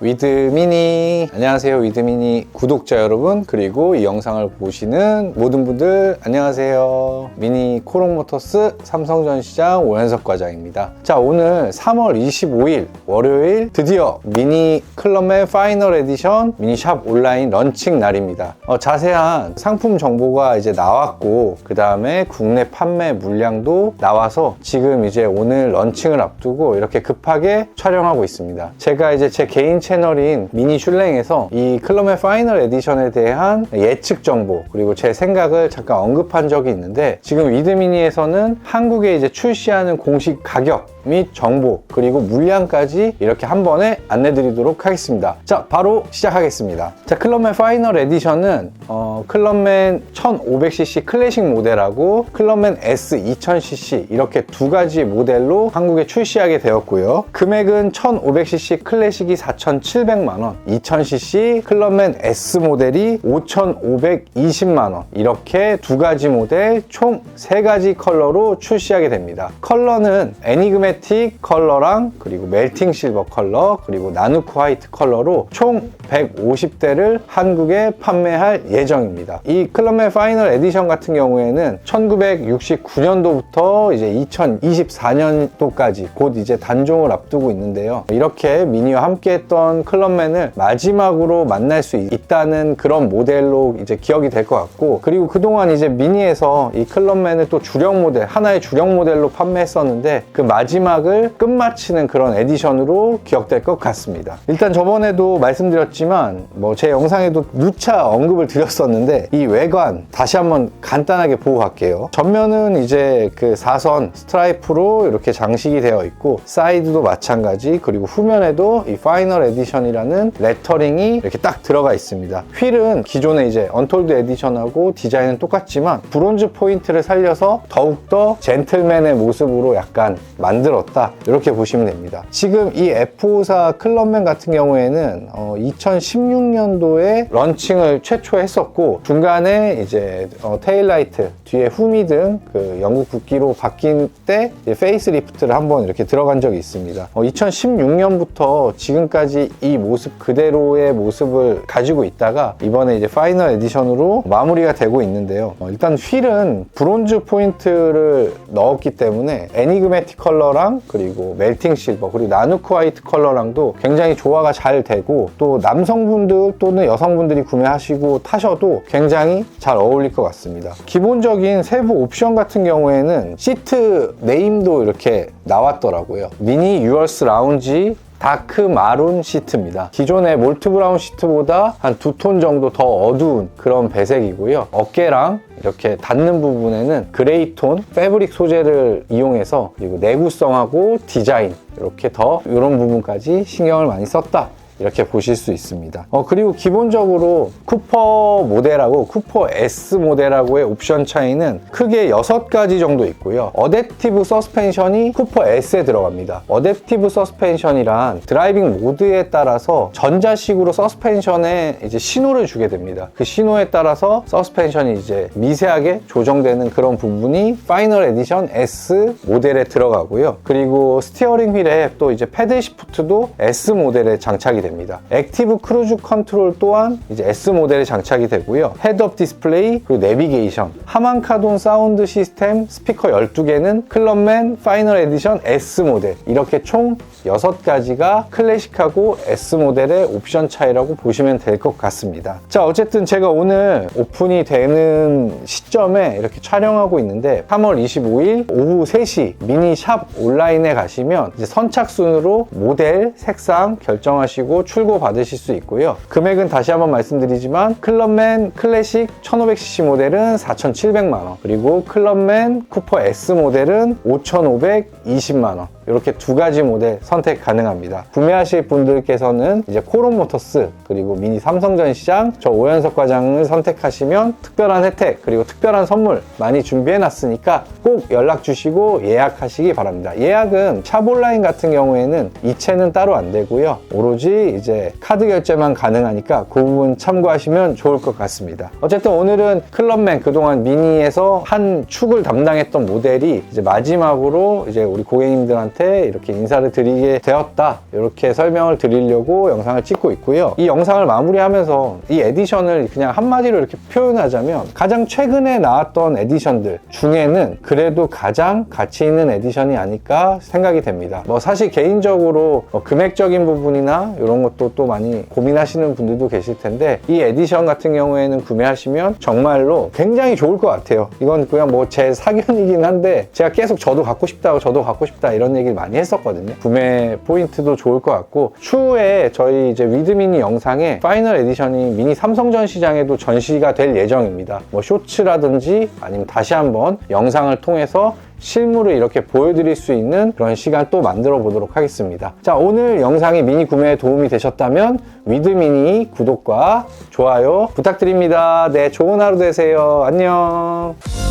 위드미니. 안녕하세요 위드미니 구독자 여러분. 그리고 이 영상을 보시는 모든 분들 안녕하세요. 미니 코롱모터스 삼성전시장 오현석 과장입니다. 자 오늘 3월 25일 월요일 드디어 미니 클럽의 파이널 에디션 미니샵 온라인 런칭 날입니다. 어, 자세한 상품 정보가 이제 나왔고 그 다음에 국내 판매 물량도 나와서 지금 이제 오늘 런칭을 앞두고 이렇게 급하게 촬영하고 있습니다. 제가 이제 제 개인 채널인 미니 슐랭에서 이 클럽의 파이널 에디션에 대한 예측 정보 그리고 제 생각을 잠깐 언급한 적이 있는데 지금 위드미니에서는 한국에 이제 출시하는 공식 가격 및 정보 그리고 물량까지 이렇게 한 번에 안내 드리도록 하겠습니다. 자 바로 시작하겠습니다. 자 클럽맨 파이널 에디션은 어, 클럽맨 1500cc 클래식 모델하고 클럽맨 S 2000cc 이렇게 두 가지 모델로 한국에 출시하게 되었고요. 금액은 1500cc 클래식이 4,700만 원 2000cc 클럽맨 S 모델이 5,520만 원 이렇게 두 가지 모델 총 세 가지 컬러로 출시하게 됩니다 컬러는 애니그매틱 컬러랑 그리고 멜팅 실버 컬러 그리고 나누크 화이트 컬러로 총 150대를 한국에 판매할 예정입니다. 이 클럽맨 파이널 에디션 같은 경우에는 1969년도부터 이제 2024년도까지 곧 이제 단종을 앞두고 있는데요. 이렇게 미니와 함께 했던 클럽맨을 마지막으로 만날 수 있다는 그런 모델로 이제 기억이 될 것 같고 그리고 그동안 이제 미니에서 이 클럽맨을 또 주력 모델 하나의 주력 모델로 판매했었는데 그 마지막을 끝마치는 그런 에디션으로 기억될 것 같습니다. 일단 저번에도 말씀드렸지만 뭐 제 영상에도 누차 언급을 드렸었는데 이 외관 다시 한번 간단하게 보고 갈게요. 전면은 이제 그 사선 스트라이프로 이렇게 장식이 되어 있고 사이드도 마찬가지 그리고 후면에도 이 파이널 에디 션이라는 레터링이 이렇게 딱 들어가 있습니다. 휠은 기존의 이제 언톨드 에디션하고 디자인은 똑같지만 브론즈 포인트를 살려서 더욱더 젠틀맨의 모습으로 약간 만들었다 이렇게 보시면 됩니다. 지금 이 F54 클럽맨 같은 경우에는 2016년도에 런칭을 최초 했었고 중간에 이제 어, 테일라이트 뒤에 후미 등 그 영국 국기로 바뀐 때 페이스리프트를 한번 이렇게 들어간 적이 있습니다. 2016년부터 지금까지 이 모습 그대로의 모습을 가지고 있다가 이번에 이제 파이널 에디션으로 마무리가 되고 있는데요. 어, 일단 휠은 브론즈 포인트를 넣었기 때문에 애니그매틱 컬러랑 그리고 멜팅 실버 그리고 나누크 화이트 컬러랑도 굉장히 조화가 잘 되고 또 남성분들 또는 여성분들이 구매하시고 타셔도 굉장히 잘 어울릴 것 같습니다. 기본적인 세부 옵션 같은 경우에는 시트 네임도 이렇게 나왔더라고요. 미니 유얼스 라운지 다크 마룬 시트입니다. 기존의 몰트 브라운 시트보다 한 두 톤 정도 더 어두운 그런 배색이고요. 어깨랑 이렇게 닿는 부분에는 그레이 톤 패브릭 소재를 이용해서 그리고 내구성하고 디자인 이렇게 더 이런 부분까지 신경을 많이 썼다. 이렇게 보실 수 있습니다. 어, 그리고 기본적으로 쿠퍼 모델하고 쿠퍼 S 모델하고의 옵션 차이는 크게 6가지 정도 있고요. 어댑티브 서스펜션이 쿠퍼 S에 들어갑니다. 어댑티브 서스펜션이란 드라이빙 모드에 따라서 전자식으로 서스펜션에 이제 신호를 주게 됩니다. 그 신호에 따라서 서스펜션이 이제 미세하게 조정되는 그런 부분이 파이널 에디션 S 모델에 들어가고요. 그리고 스티어링 휠에 또 이제 패들 시프트도 S 모델에 장착이 됩니다. 됩니다. 액티브 크루즈 컨트롤 또한 이제 S 모델에 장착이 되고요. 헤드업 디스플레이 그리고 내비게이션, 하만카돈 사운드 시스템 스피커 12개는 클럽맨 파이널 에디션 S 모델 이렇게 총 6가지가 클래식하고 S 모델의 옵션 차이라고 보시면 될 것 같습니다. 자 어쨌든 제가 오늘 오픈이 되는 시점에 이렇게 촬영하고 있는데 3월 25일 오후 3시 미니샵 온라인에 가시면 선착순으로 모델, 색상 결정하시고 출고 받으실 수 있고요. 금액은 다시 한번 말씀드리지만 클럽맨 클래식 1500cc 모델은 4,700만 원 그리고 클럽맨 쿠퍼 S 모델은 5,520만 원 이렇게 두 가지 모델 선택 가능합니다. 구매하실 분들께서는 이제 코론 모터스 그리고 미니 삼성전 시장 저 오현석 과장을 선택하시면 특별한 혜택 그리고 특별한 선물 많이 준비해 놨으니까 꼭 연락 주시고 예약하시기 바랍니다. 예약은 샵온라인 같은 경우에는 이체는 따로 안 되고요. 오로지 이제 카드 결제만 가능하니까 그 부분 참고하시면 좋을 것 같습니다. 어쨌든 오늘은 클럽맨 그동안 미니에서 한 축을 담당했던 모델이 이제 마지막으로 이제 우리 고객님들한테 분들한테 이렇게 인사를 드리게 되었다. 이렇게 설명을 드리려고 영상을 찍고 있고요. 이 영상을 마무리하면서 이 에디션을 그냥 한마디로 이렇게 표현하자면 가장 최근에 나왔던 에디션들 중에는 그래도 가장 가치 있는 에디션이 아닐까 생각이 됩니다. 뭐 사실 개인적으로 뭐 금액적인 부분이나 이런 것도 또 많이 고민하시는 분들도 계실 텐데 이 에디션 같은 경우에는 구매하시면 정말로 굉장히 좋을 것 같아요. 이건 그냥 뭐 제 사견이긴 한데 제가 계속 저도 갖고 싶다고 저도 갖고 싶다 이런 얘기를 많이 했었거든요. 구매 포인트도 좋을 것 같고 추후에 저희 이제 위드미니 영상에 파이널 에디션이 미니 삼성전 시장에도 전시가 될 예정입니다. 뭐 쇼츠라든지 아니면 다시 한번 영상을 통해서 실물을 이렇게 보여드릴 수 있는 그런 시간 또 만들어 보도록 하겠습니다. 자, 오늘 영상이 미니 구매에 도움이 되셨다면 위드미니 구독과 좋아요 부탁드립니다. 네, 좋은 하루 되세요. 안녕.